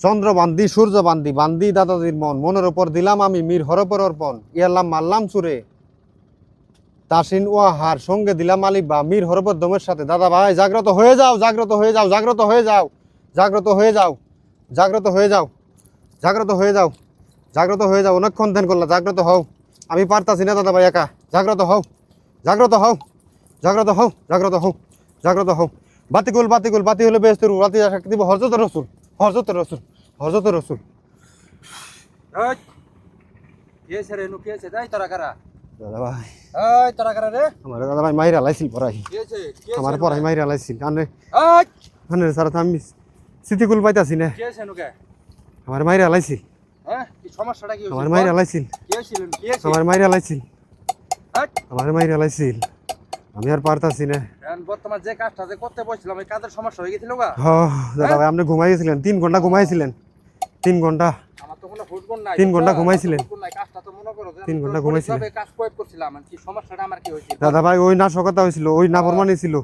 চন্দ্র বান্দি সূর্য বান্দি বান্দি দাদাজির মন। মনের ওপর দিলাম আমি মীর হরপর অর্পণ। ইয়াল্লাম মারলাম চুরে। তাসিন ওয়াহার সঙ্গে দিলাম আলিফ বা মীর হরপর দমের সাথে, দাদা ভাই, জাগ্রত হয়ে যাও, জাগ্রত হয়ে যাও, জাগ্রত হয়ে যাও, জাগ্রত হয়ে যাও, জাগ্রত হয়ে যাও, জাগ্রত হয়ে যাও, জাগ্রত হয়ে যাও, অনেকক্ষণ ধ্যান করলা, জাগ্রত হও। আমি পারতাছি না, দাদা ভাই, একা। জাগ্রত হও জাগ্রত হও জাগ্রত হও জাগ্রত হও জাগ্রত হও। বাতিকুল বাতিকুল, বাতি হলে বেস্তের বাতি দিব হরজত রসুল। হরজত রসুল হরজত রসুল। দাদা ভাই। মাইরা লাইছিল পড়াই। আমার পড়াই মাইরা লাইছিল। আমি স্মৃতিকুল পাইতাছি না। কে আছে নু কে? আমার মাইরা লাইছিল। কি সমস্যাটা কি আমার মাইরা লাইছিল। কে ছিলেন কে আছে আমার মাইরা লাইছিল। আমার মাইরা লাইছিল। আমি আর পারতাছি না। বর্তমান যে কাজটা যে করতে বসছিলাম এই কাজের সমস্যা হয়ে গেছিল গা। দাদা ভাই আপনি ঘুমাইছিলেন? তিন ঘণ্টা ঘুমাইছিলেন? তিন ঘণ্টা? আমার তো কোনো ফুটবল নাই। তিন ঘণ্টা ঘুমাইছিলেন? কাজটা তো মনে করো তিন ঘণ্টা ঘুমাইছিলেন? কাজ করছিলাম কি সমস্যাটা আমার কি হয়েছিল? দাদা ভাই ওই নাশকতা হয়েছিল ওই নাফরমানি ছিল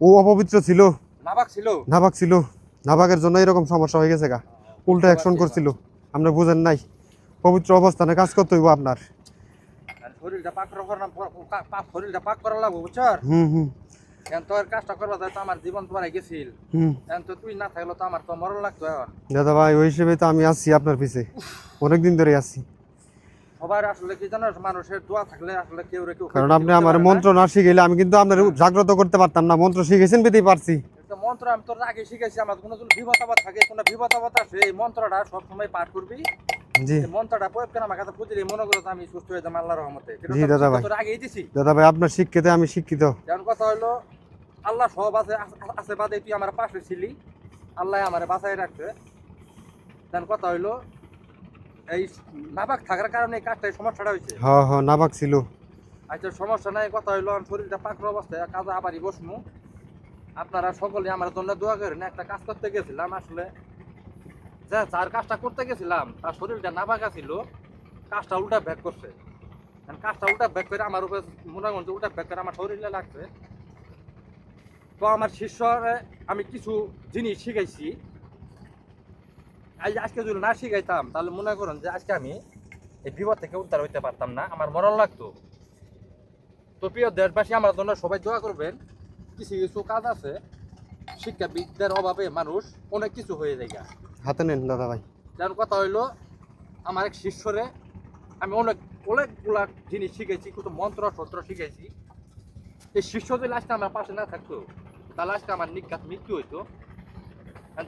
ও অপবিত্র ছিল। নাবাক ছিল? নাবাক ছিল। নাবাকের জন্য এরকম সমস্যা হয়ে গেছে গা। উল্টা অ্যাকশন করছিল। আপনি বুঝেন নাই পবিত্র অবস্থানে কাজ করতে হইব আপনার। শরীরটা পাক শরীরটা পাক করা লাগবো বুঝছ? হুম হুম। এখন তোর কাজটা করবা যায় তো আমার জীবন তোমার গেছিল। এখন তো তুই না থাকলে তো আমার তো মরণ লাগতো এখন। দাদা ভাই ওই হিসেবে তো আমি আপনার পিছে। অনেকদিন ধরে সবার আসলে কি জানো মানুষের দোয়া থাকলে আসলে কেউ রে কেউ কারণ আপনি আমার মন্ত্র না শিখাইলে আমি কিন্তু আপনার জাগ্রত করতে পারতাম না মন্ত্র শিখেছেন পেতেই পারছি। মন্ত্র আমি তোর আগে শিখেছি আমার কোনো যদি বিপদ থাকে কোনো বিপদ আপদ আছে এই মন্ত্রটা সবসময় পাঠ করবি। জি। মন্ত্রটা প্রয়োগ করে আমার কাছে বুঝলি মনে করো আমি সুস্থ হয়ে যাব আল্লাহর রহমতে। জি দাদা ভাই। দাদা ভাই আপনার শিক্ষিত আমি শিক্ষিত। কথা হলো আল্লাহ সব আছে আছে বাদে তুই আমার পাশে ছিলি। আল্লাহ আমার বাঁচাই রাখছে। যেমন কথা হইল এই নাবাক থাকার কারণে এই কাজটা সমস্যাটা হয়েছে হ হ নাবাক ছিল। আচ্ছা সমস্যা নাই কথা হইল আমার শরীরটা পাকড় অবস্থায় কাজে আবারই বসমু। আপনারা সকলে আমার জন্য দোয়া করেন একটা কাজ করতে গেছিলাম আসলে। যা যার কাজটা করতে গেছিলাম তার শরীরটা না বাঁকা ছিল কাজটা উল্টা ব্যাক করছে। কাজটা উল্টা ব্যাক করে আমার উপরে মনে করেন যে উল্টা ব্যাক করে আমার শরীরে লাগছে। তো আমার শিষ্যরে আমি কিছু জিনিস শিখাইছি। আজ আজকে যদি না শিখাইতাম তাহলে মনে করেন যে আজকে আমি এই বিপদ থেকে উদ্ধার হইতে পারতাম না আমার মরণ লাগতো। তো প্রিয় দেশবাসী আমার জন্য সবাই দোয়া করবেন। কিছু কিছু কাজ আছে। শিক্ষাবিদদের অভাবে মানুষ অনেক কিছু হয়ে যায়। গা। হাতে নেন দাদা ভাই। যার কথা হইল আমার এক শিষ্যরে আমি অনেক অনেকগুলা জিনিস শিখেছি কিছু মন্ত্র সত্র শিখেছি এই শিষ্য যদি আজকে আমার পাশে না থাকতো তাহলে আজকে আমার নিজ্ঞাত মৃত্যু হইতো।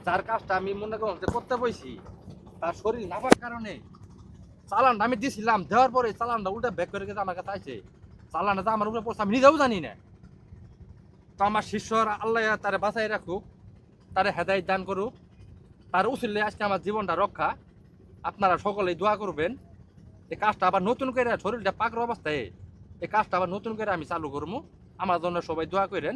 যার কাজটা আমি মনে করুন যে করতে বইছি তার শরীর নাবার কারণে চালানটা আমি দিছিলাম, দেওয়ার পরে চালানটা উল্টা ব্যাক করে গেছে আমার কাছে আছে চালানটা আমার উপরে পড়ছে, আমি নিজেও জানি না। তো আমার শিষ্যর আল্লাহ তারে বাঁচাই রাখুক, তারে হেদায়ত দান করুক, তার উচিলে আজকে আমার জীবনটা রক্ষা। আপনারা সকলেই দোয়া করবেন, এই কাজটা আবার নতুন করে, শরীরটা পাকর অবস্থায়, এই কাজটা আবার নতুন করে আমি চালু করব আমার জন্য সবাই দোয়া করেন।